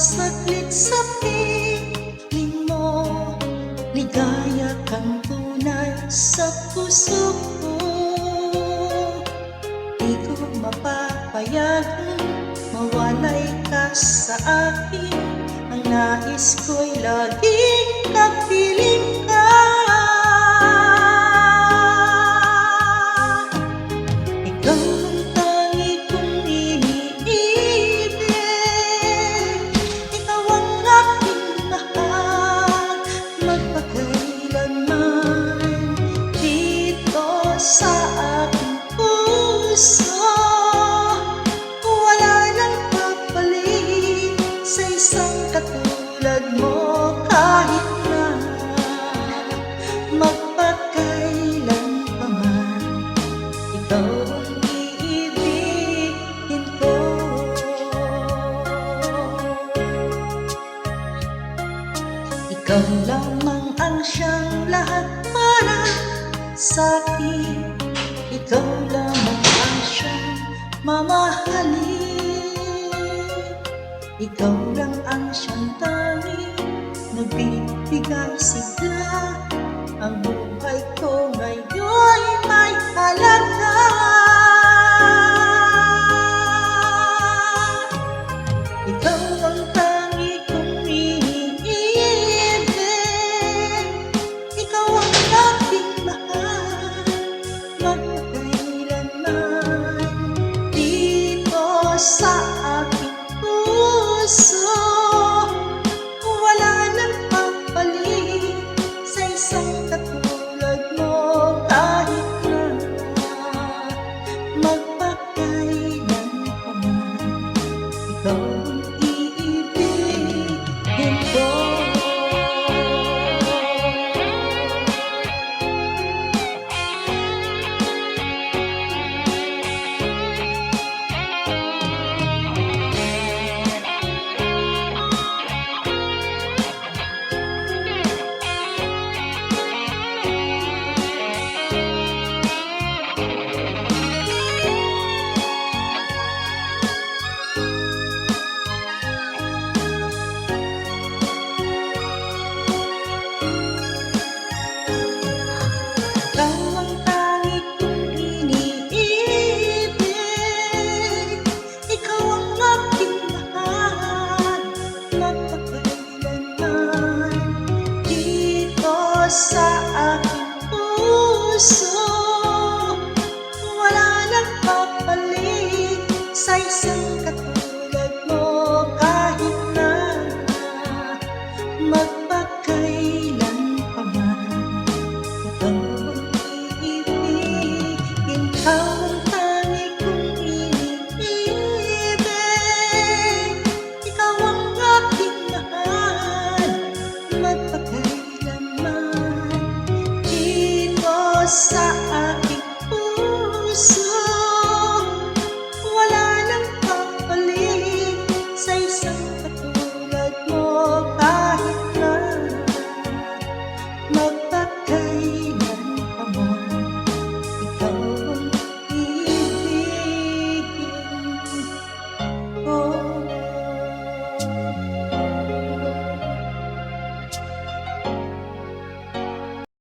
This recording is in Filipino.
saglit sa piling mo Ligaya kang tunay sa puso ko Di ko mapapayagan mawalay ka sa akin. Ang nais ko'y lagi Ikaw lamang ang siyang lahat para sa akin Ikaw lamang ang siyang mamahalin. Ikaw lang ang siyang tanging magbibigay sigla ang buhay 吧